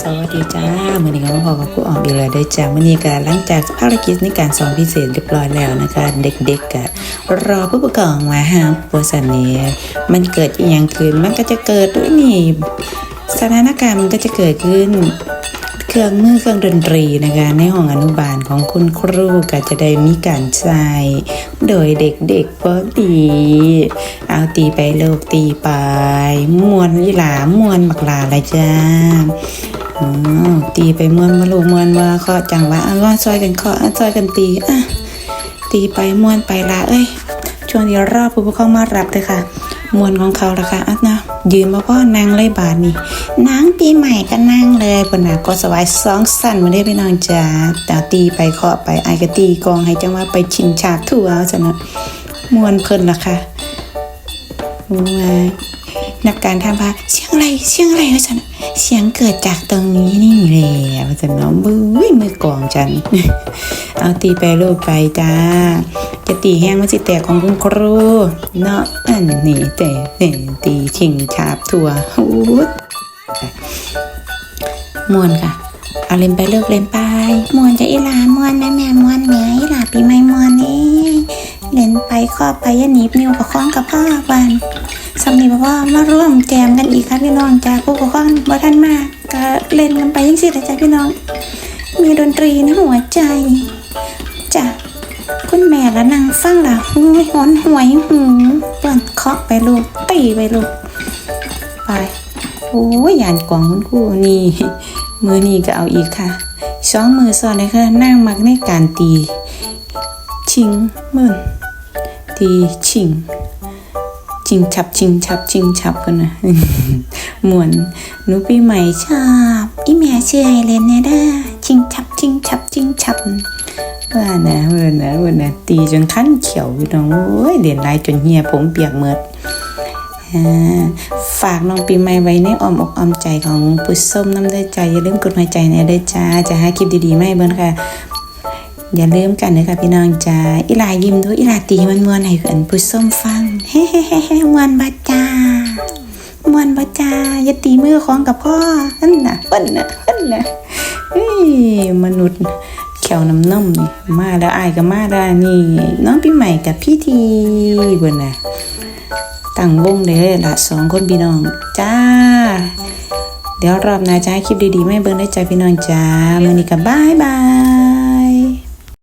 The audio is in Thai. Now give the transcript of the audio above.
สวัสดีจ้ามื่อนี้ก็มาพบกับครูออมอีกแล้วได้จ้ามื่อนี้ก็หลังจากภารกิจในการสอนพิเศษเรียบร้อยแล้วนะคะ เด็กๆก็รอผู้ปกครองมาหาปัวสันนี้มันเกิดอหย่างขึ้นมันก็จะเกิดด้วยนี่สถานการณ์มันก็จะเกิดขึ้น เครื่องมือเครื่องดนตรีนะคะในห้องอนุบาลของคุณครูก็จะได้มีการใช้โดยเด็กๆพอดีเอาตีไปโลกตีไปมวนยีหลามวนบักลาลยจ้า ตีไปมวนมาลูกมวนมาเคาะจังหวะอะว่าซอยกันเคาะอะซอยกันตีอะตีไปมวนไปละเอ้ยช่วงนี้รอบผู้ปกครองมารับเลยค่ะมวนของเขาละค่ะอะนะยืนมาพ่อนางเลยบาทนี่นางปีใหม่ก็นั่งเลยปนาก็สบายสองสั่นมาได้พี่น้องจ้าแต่ตีไปเคาะไปไอ้ก็ตีกองให้จังว่าไปชิงฉากทั่วเอาซะนะมวนเพลินละค่ะมว่า นักการทำพาเสียงอะไรเสียงอะไรวะจันเสียงเกิดจากตรงนี้นี่แหละวะจันเนาะมือมือกองจัน เอาตีไปลูกไปจ้า จะตีแห้งมันสิแตกของคุณครูเนาะอันนี้แต่เตีชิงฉาบทั่วหูดมวนค่ะเอาเล่นไปเลิกเล่นไปมวนจะอีหลามวนแม่แม่มวนแม่อีหลาปีใหม่มวนนี่เล่นไปครอบไปย่าหนีบนิวกับข้องกับพ่อวัน สำนีบอกว่ามาร่วมแจมกันอีกครับพี่น้องจากผู้ปกครองบ่ท่านมากก็เล่นกันไปยังสิเลยจ้ะพี่น้อง มีดนตรีในหัวใจจ้ะคุณแม่และนางฟังล่ะหูยหอนหวยหูเปิดเคาะไปลูกตีไปลูกไปโอ้ยยานกล่องคุณครูนี่มือนี่ก็เอาอีกค่ะสองมือซ้อนเลยค่ะนั่งมักในการตี ชิงมือตีชิง ชิงฉับชิงฉับชิงฉับกันนะมวนหนูปีใหม่ชอบอีแม่ชื่อไอเลนเนี่ยด้อชิงฉับชิงฉับชิงฉับว่านะว่านะว่านะตีจนขั้นเขียวพี่น้องโอ้ยเรียนลายจนเหียผมเปียกเมือดอ่าฝากน้องปีใหม่ไว้ในอ้อมอกอ้อมใจของปุ้ยส้มน้ำด้ใจอย่าลืมกดหัวใจในได้จ้าจะหาคลิปดีๆมาให้เบิ่นค่ะ อย่าลืมกันนะคะพี่น้องจ้าอีลายิ้มด้วยอีลาตีมันมวนให้เพื่อนผู้ส้มฟังเฮ้เฮ้เฮ้เฮ้มวนบาจ้ามวนบาจ้าอย่าตีมือของกับพ่อนั่นน่ะเปิ้นน่ะเปิ้นน่ะเฮ้ยมนุษย์แขวน้ำนมนี่มาแล้วอายก็มาแล้วนี่น้องพี่ใหม่กับพี่ทีเบิ่นน่ะตั้งวงเลยละสองคนพี่น้องจ้าเดี๋ยวรอบหน้าจะให้คลิปดีๆไม่เบิ่งได้ใจพี่น้องจ้ามื้อนี้ก็บายบาย